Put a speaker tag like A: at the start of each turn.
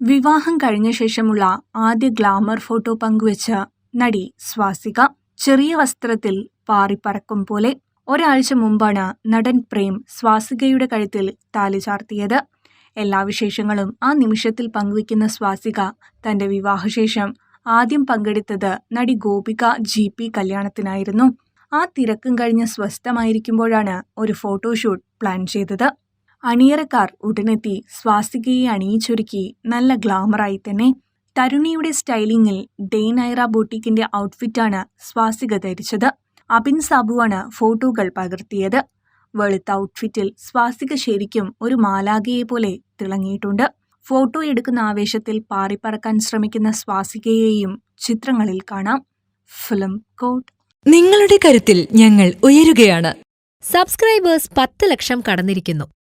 A: വിവാഹം കഴിഞ്ഞ ശേഷമുള്ള ആദ്യ ഗ്ലാമർ ഫോട്ടോ പങ്കുവച്ച നടി സ്വാസിക ചെറിയ വസ്ത്രത്തിൽ പാറിപ്പറക്കും പോലെ ഒരാഴ്ച മുമ്പാണ് നടൻ പ്രേം സ്വാസികയുടെ കഴുത്തിൽ താലി ചാർത്തിയത്. എല്ലാ വിശേഷങ്ങളും ആ നിമിഷത്തിൽ പങ്കുവയ്ക്കുന്ന സ്വാസിക തന്റെ വിവാഹശേഷം ആദ്യം പങ്കെടുത്തത് നടി ഗോപിക ജി പി കല്യാണത്തിനായിരുന്നു. ആ തിരക്കും കഴിഞ്ഞ് സ്വസ്ഥമായിരിക്കുമ്പോഴാണ് ഒരു ഫോട്ടോഷൂട്ട് പ്ലാൻ ചെയ്തത്. അണിയറക്കാർ ഉടനെത്തി സ്വാസികയെ അണിയിച്ചൊരുക്കി നല്ല ഗ്ലാമറായി തന്നെ. തരുണിയുടെ സ്റ്റൈലിങ്ങിൽ ഡേ നൈറ ബോട്ടിക്കിന്റെ ഔട്ട്ഫിറ്റാണ് സ്വാസിക ധരിച്ചത്. അബിൻ സാബുവാണ് ഫോട്ടോകൾ പകർത്തിയത്. വെളുത്ത ഔട്ട്ഫിറ്റിൽ സ്വാസിക ശരിക്കും ഒരു മാലാഖയെ പോലെ തിളങ്ങിയിട്ടുണ്ട്. ഫോട്ടോ എടുക്കുന്ന ആവേശത്തിൽ പാറിപ്പറക്കാൻ ശ്രമിക്കുന്ന സ്വാസികയെയും ചിത്രങ്ങളിൽ കാണാം. ഫിലിം കോട്ട്.
B: നിങ്ങളുടെ കരുത്തിൽ ഞങ്ങൾ ഉയരുകയാണ്.
C: സബ്സ്ക്രൈബേഴ്സ് പത്ത് ലക്ഷം കടന്നിരിക്കുന്നു.